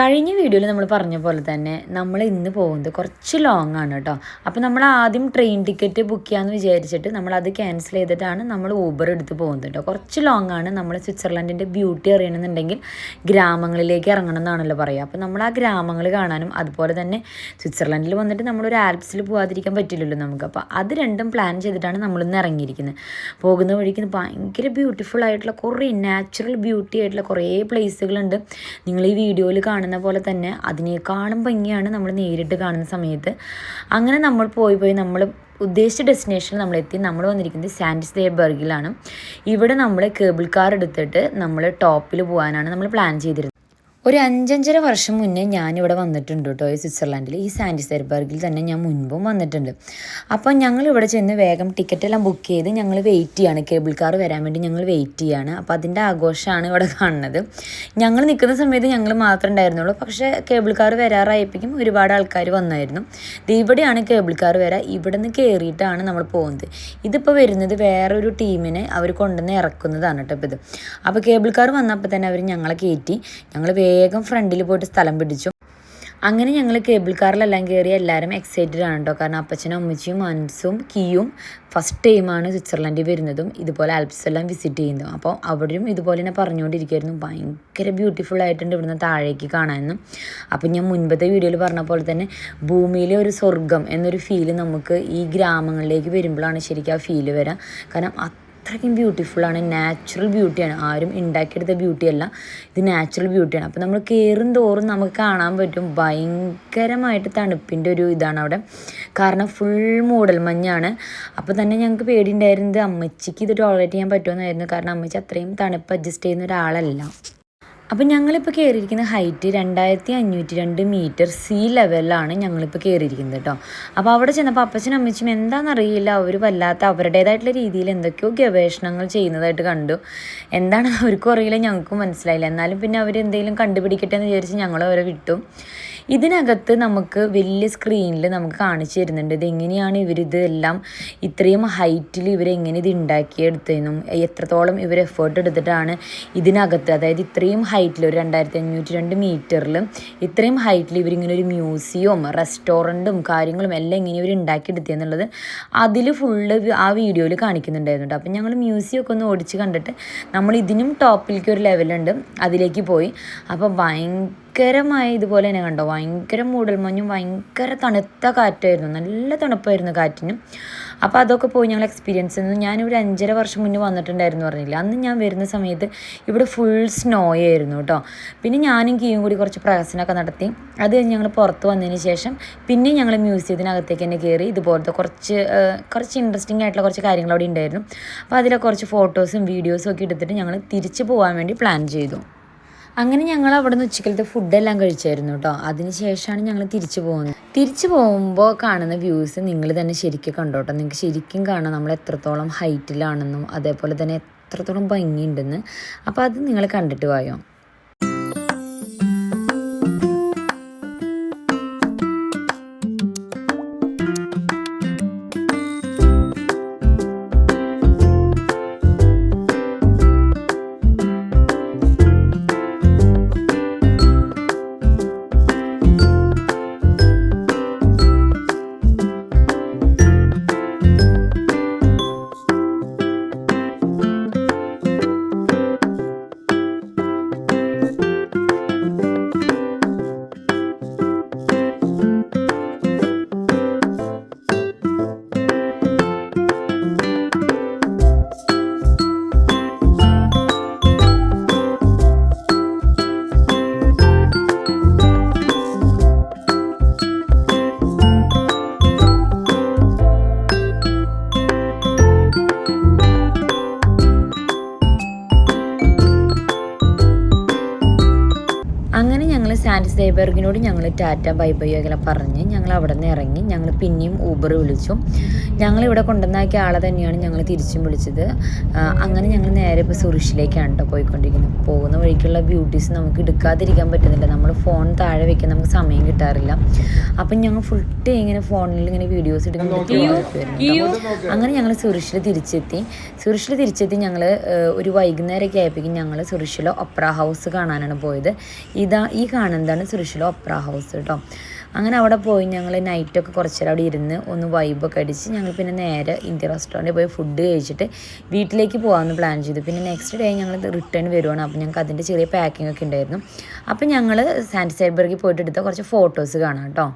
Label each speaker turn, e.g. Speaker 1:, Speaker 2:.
Speaker 1: കഴിഞ്ഞ വീഡിയോയിൽ നമ്മൾ പറഞ്ഞ പോലെ തന്നെ നമ്മൾ ഇന്ന് പോകുന്നത് കുറച്ച് ലോങ് ആണ് കേട്ടോ അപ്പോൾ നമ്മൾ ആദ്യം ട്രെയിൻ ടിക്കറ്റ് ബുക്ക് ചെയ്യാമെന്ന് വിചാരിച്ചിട്ട് നമ്മൾ അത് ക്യാൻസൽ ചെയ്തിട്ടാണ് നമ്മൾ ഊബർ എടുത്ത് പോകുന്നത് കേട്ടോ കുറച്ച് ലോങ് ആണ് നമ്മൾ സ്വിറ്റ്സർലൻഡിന്റെ ബ്യൂട്ടി അറിയണമെന്നുണ്ടെങ്കിൽ ഗ്രാമങ്ങളിലേക്ക് ഇറങ്ങണം എന്നാണല്ലോ പറയുക. അപ്പോൾ നമ്മൾ ആ ഗ്രാമങ്ങൾ കാണാനും അതുപോലെ തന്നെ സ്വിറ്റ്സർലൻഡിൽ വന്നിട്ട് നമ്മളൊരു ആൽപ്സിൽ പോകാതിരിക്കാൻ പറ്റില്ലല്ലോ നമുക്ക്. അപ്പോൾ അത് രണ്ടും പ്ലാൻ ചെയ്തിട്ടാണ് നമ്മളിന്ന് ഇറങ്ങിയിരിക്കുന്നത്. പോകുന്ന വഴിക്ക് ഭയങ്കര ബ്യൂട്ടിഫുൾ ആയിട്ടുള്ള കുറേ നാച്ചുറൽ ബ്യൂട്ടി ആയിട്ടുള്ള കുറേ പ്ലേസുകളുണ്ട് നിങ്ങൾ ഈ വീഡിയോയിൽ കാണുന്ന പോലെ തന്നെ അതിനേക്കാളും ഭംഗിയാണ് നമ്മൾ നേരിട്ട് കാണുന്ന സമയത്ത്. അങ്ങനെ നമ്മൾ പോയി പോയി നമ്മൾ ഉദ്ദേശിച്ച ഡെസ്റ്റിനേഷനിൽ നമ്മൾ എത്തി. നമ്മൾ വന്നിരിക്കുന്നത് സാൻഡിസ് ദേബർഗിലാണ് ഇവിടെ നമ്മൾ കേബിൾ കാർ എടുത്തിട്ട് നമ്മൾ ടോപ്പിൽ പോകാനാണ് നമ്മൾ പ്ലാൻ ചെയ്തിരുന്നത്. ഒരു അഞ്ചഞ്ചര വർഷം മുന്നേ ഞാനിവിടെ വന്നിട്ടുണ്ട് കേട്ടോ ഈ സ്വിറ്റ്സർലാൻഡിൽ ഈ സാൻഡിസെർബർഗിൽ തന്നെ ഞാൻ മുൻപും വന്നിട്ടുണ്ട്. അപ്പോൾ ഞങ്ങൾ ഇവിടെ ചെന്ന് വേഗം ടിക്കറ്റ് എല്ലാം ബുക്ക് ചെയ്ത് ഞങ്ങൾ വെയിറ്റ് ചെയ്യാണ്. കേബിൾ കാർ വരാൻ വേണ്ടി ഞങ്ങൾ വെയിറ്റ് ചെയ്യാണ്. അപ്പോൾ അതിന്റെ ആഘോഷമാണ് ഇവിടെ കാണുന്നത്. ഞങ്ങൾ നിൽക്കുന്ന സമയത്ത് ഞങ്ങൾ മാത്രമേ ഉണ്ടായിരുന്നുള്ളൂ. പക്ഷേ കേബിൾ കാർ വരാറായപ്പോഴും ഒരുപാട് ആൾക്കാർ വന്നായിരുന്നു. ഇവിടെയാണ് കേബിൾ കാർ വരാ ഇവിടെ നിന്ന് കയറിയിട്ടാണ് നമ്മൾ പോകുന്നത്. ഇതിപ്പോൾ വരുന്നത് വേറൊരു ടീമിനെ അവർ കൊണ്ടുവന്ന് ഇറക്കുന്നതാണ് കേട്ടോ ഇപ്പോൾ ഇത്. അപ്പോൾ കേബിൾ കാർ വന്നപ്പോൾ തന്നെ അവർ ഞങ്ങളെ കയറ്റി. ഞങ്ങൾ വേഗം ഫ്രണ്ടിൽ പോയിട്ട് സ്ഥലം പിടിച്ചു. അങ്ങനെ ഞങ്ങൾ കേബിൾ കാറിലെല്ലാം കയറി എല്ലാവരും എക്സൈറ്റഡ് ആണ് കേട്ടോ കാരണം അപ്പച്ചനും അമ്മച്ചിയും മനസ്സും കീയും ഫസ്റ്റ് ടൈമാണ് സ്വിറ്റ്സർലൻഡിൽ വരുന്നതും ഇതുപോലെ ആൽപ്സ് എല്ലാം വിസിറ്റ് ചെയ്യുന്നതും. അപ്പോൾ അവിടെയും ഇതുപോലെ തന്നെ പറഞ്ഞുകൊണ്ടിരിക്കുകയായിരുന്നു ഭയങ്കര ബ്യൂട്ടിഫുൾ ആയിട്ടുണ്ട് ഇവിടുന്ന് താഴേക്ക് കാണാമെന്നും അപ്പോൾ ഞാൻ മുൻപത്തെ വീഡിയോയിൽ പറഞ്ഞ പോലെ തന്നെ ഭൂമിയിലെ ഒരു സ്വർഗം എന്നൊരു ഫീൽ നമുക്ക് ഈ ഗ്രാമങ്ങളിലേക്ക് വരുമ്പോഴാണ് ശരിക്കും ആ ഫീൽ വരാം. കാരണം അത്രയ്ക്കും ബ്യൂട്ടിഫുള്ളാണ് നാച്ചുറൽ ബ്യൂട്ടിയാണ് ആരും ഉണ്ടാക്കിയെടുത്ത ബ്യൂട്ടിയല്ല ഇത് നാച്ചുറൽ ബ്യൂട്ടിയാണ് അപ്പോൾ നമ്മൾ കയറും തോറും നമുക്ക് കാണാൻ പറ്റും. ഭയങ്കരമായിട്ട് തണുപ്പിന്റെ ഒരു ഇതാണ് അവിടെ. കാരണം ഫുൾ മൂടൽ മഞ്ഞാണ് അപ്പോൾ തന്നെ ഞങ്ങൾക്ക് പേടിയുണ്ടായിരുന്നത് അമ്മച്ചിക്ക് ഇത് ടോളറേറ്റ് ചെയ്യാൻ പറ്റുമെന്നായിരുന്നു. കാരണം അമ്മച്ചി അത്രയും തണുപ്പ് അഡ്ജസ്റ്റ് ചെയ്യുന്ന ഒരാളല്ല. അപ്പം ഞങ്ങളിപ്പോൾ കയറിയിരിക്കുന്ന ഹൈറ്റ് രണ്ടായിരത്തി അഞ്ഞൂറ്റി രണ്ട് മീറ്റർ സീ ലെവലിലാണ് ഞങ്ങളിപ്പോൾ കയറിയിരിക്കുന്നത് കേട്ടോ. അപ്പോൾ അവിടെ ചെന്നപ്പോൾ അപ്പച്ചനും അമ്മച്ചും എന്താണെന്നറിയില്ല. അവർ വല്ലാത്ത അവരുടേതായിട്ടുള്ള രീതിയിൽ എന്തൊക്കെയോ ഗവേഷണങ്ങൾ ചെയ്യുന്നതായിട്ട് കണ്ടു. എന്താണെന്ന് അവർക്കും അറിയില്ല ഞങ്ങൾക്കും മനസ്സിലായില്ല. എന്നാലും പിന്നെ അവർ എന്തെങ്കിലും കണ്ടുപിടിക്കട്ടെ എന്ന് വിചാരിച്ച് ഞങ്ങൾ അവരെ വിട്ടു. ഇതിനകത്ത് നമുക്ക് വലിയ സ്ക്രീനിൽ നമുക്ക് കാണിച്ചു തരുന്നുണ്ട്. ഇതെങ്ങനെയാണ് ഇവരിത് എല്ലാം ഇത്രയും ഹൈറ്റിൽ ഇവരെങ്ങനെ ഇത് ഉണ്ടാക്കിയെടുത്തതെന്നും എത്രത്തോളം ഇവർ എഫേർട്ട് എടുത്തിട്ടാണ് ഇതിനകത്ത് അതായത് ഇത്രയും ഹൈറ്റിൽ ഒരു രണ്ടായിരത്തി അഞ്ഞൂറ്റി രണ്ട് മീറ്ററിൽ ഇത്രയും ഹൈറ്റിൽ ഇവരിങ്ങനെ ഒരു മ്യൂസിയവും റെസ്റ്റോറന്റും കാര്യങ്ങളും എല്ലാം എങ്ങനെ ഇവർ ഉണ്ടാക്കിയെടുത്തതെന്നുള്ളത് അതിൽ ഫുള്ള് ആ വീഡിയോയിൽ കാണിക്കുന്നുണ്ടായിരുന്നു. അപ്പം ഞങ്ങൾ മ്യൂസിയം ഒക്കെ ഒന്ന് ഓടിച്ച് കണ്ടിട്ട് നമ്മൾ ഇതിനും ടോപ്പിലേക്ക് ഒരു ലെവലുണ്ട് അതിലേക്ക് പോയി. അപ്പോൾ ഭയങ്കര ഭയങ്കരമായ ഇതുപോലെ തന്നെ കണ്ടോ? ഭയങ്കര മൂടൽമഞ്ഞും ഭയങ്കര തണുത്ത കാറ്റായിരുന്നു. നല്ല തണുപ്പായിരുന്നു കാറ്റിനും. അപ്പോൾ അതൊക്കെ പോയി ഞങ്ങൾ എക്സ്പീരിയൻസ് ചെയ്യുന്നു ഞാനിവിടെ അഞ്ചര വർഷം മുന്നേ വന്നിട്ടുണ്ടായിരുന്നു പറഞ്ഞില്ല? അന്ന് ഞാൻ വരുന്ന സമയത്ത് ഇവിടെ ഫുൾ സ്നോ ആയിരുന്നു കേട്ടോ. പിന്നെ ഞാനും കീയും കൂടി കുറച്ച് പ്രഹസനമൊക്കെ നടത്തി. അത് ഞങ്ങൾ പുറത്ത് വന്നതിന് ശേഷം പിന്നെ ഞങ്ങൾ മ്യൂസിയത്തിനകത്തേക്ക് തന്നെ കയറി ഇതുപോലത്തെ കുറച്ച് കുറച്ച് ഇൻട്രസ്റ്റിംഗ് ആയിട്ടുള്ള കുറച്ച് കാര്യങ്ങൾ അവിടെ ഉണ്ടായിരുന്നു. അപ്പോൾ അതിലെ കുറച്ച് ഫോട്ടോസും വീഡിയോസും ഒക്കെ എടുത്തിട്ട് ഞങ്ങൾ തിരിച്ചു പോകാൻ വേണ്ടി പ്ലാൻ ചെയ്തു. അങ്ങനെ ഞങ്ങൾ അവിടെ നിന്ന് ഉച്ചക്കലത്തെ ഫുഡെല്ലാം കഴിച്ചായിരുന്നു കേട്ടോ അതിന് ശേഷമാണ് ഞങ്ങൾ തിരിച്ചു പോകുന്നത്. തിരിച്ചു പോകുമ്പോൾ കാണുന്ന വ്യൂസ് നിങ്ങൾ തന്നെ ശരിക്കും കണ്ടോട്ടോ നിങ്ങൾക്ക് ശരിക്കും കാണാം നമ്മൾ എത്രത്തോളം ഹൈറ്റിലാണെന്നും അതേപോലെ തന്നെ എത്രത്തോളം ഭംഗിയുണ്ടെന്ന്. അപ്പോൾ അത് നിങ്ങൾ കണ്ടിട്ട് പോയോ സൈബർഗിനോട് ഞങ്ങൾ ടാറ്റ ബൈ ബൈ അങ്ങനെ പറഞ്ഞ് ഞങ്ങൾ അവിടെ നിന്ന് ഇറങ്ങി ഞങ്ങൾ പിന്നെയും ഊബർ വിളിച്ചു. ഞങ്ങൾ ഇവിടെ കൊണ്ടുവന്നാക്കിയ ആളെ തന്നെയാണ് ഞങ്ങൾ തിരിച്ചും വിളിച്ചത്. അങ്ങനെ ഞങ്ങൾ നേരെ ഇപ്പോൾ സുറിഷിലേക്കാണ് കേട്ടോ പോയിക്കൊണ്ടിരിക്കുന്നത്. പോകുന്ന വഴിക്കുള്ള ബ്യൂട്ടീസ് നമുക്ക് എടുക്കാതിരിക്കാൻ പറ്റുന്നില്ല. നമ്മൾ ഫോൺ താഴെ വെക്കാൻ നമുക്ക് സമയം കിട്ടാറില്ല. അപ്പം ഞങ്ങൾ ഫുൾ ടൈം ഇങ്ങനെ ഫോണിൽ ഇങ്ങനെ വീഡിയോസ് എടുക്കുന്നുണ്ട്. അങ്ങനെ ഞങ്ങൾ സുറിഷിൽ തിരിച്ചെത്തി. സുറിഷിൽ തിരിച്ചെത്തി ഞങ്ങൾ ഒരു വൈകുന്നേരമൊക്കെ ആയപ്പോഴേക്കും ഞങ്ങൾ സുറിഷിലെ ഒപ്ര ഹൗസ് കാണാനാണ് പോയത്. ഇതാ ഈ കാണുന്നതാണ് തൃശ്ശൂർ ഒപ്ര ഹൗസ് കേട്ടോ അങ്ങനെ അവിടെ പോയി ഞങ്ങൾ നൈറ്റൊക്കെ കുറച്ച് നേരം അവിടെ ഇരുന്ന് ഒന്ന് വൈബൊക്കെ അടിച്ച് ഞങ്ങൾ പിന്നെ നേരെ ഇന്ത്യ റെസ്റ്റോറന്റിൽ പോയി ഫുഡ് കഴിച്ചിട്ട് വീട്ടിലേക്ക് പോകാമെന്ന് പ്ലാൻ ചെയ്തു. പിന്നെ നെക്സ്റ്റ് ഡേ ഞങ്ങൾ റിട്ടേൺ വരുവാണ്. അപ്പോൾ ഞങ്ങൾക്ക് അതിന്റെ ചെറിയ പാക്കിംഗ് ഒക്കെ ഉണ്ടായിരുന്നു. അപ്പോൾ ഞങ്ങൾ സാൻഡ് സൈബർഗിൽ പോയിട്ട് എടുത്ത കുറച്ച് ഫോട്ടോസ് കാണാം കേട്ടോ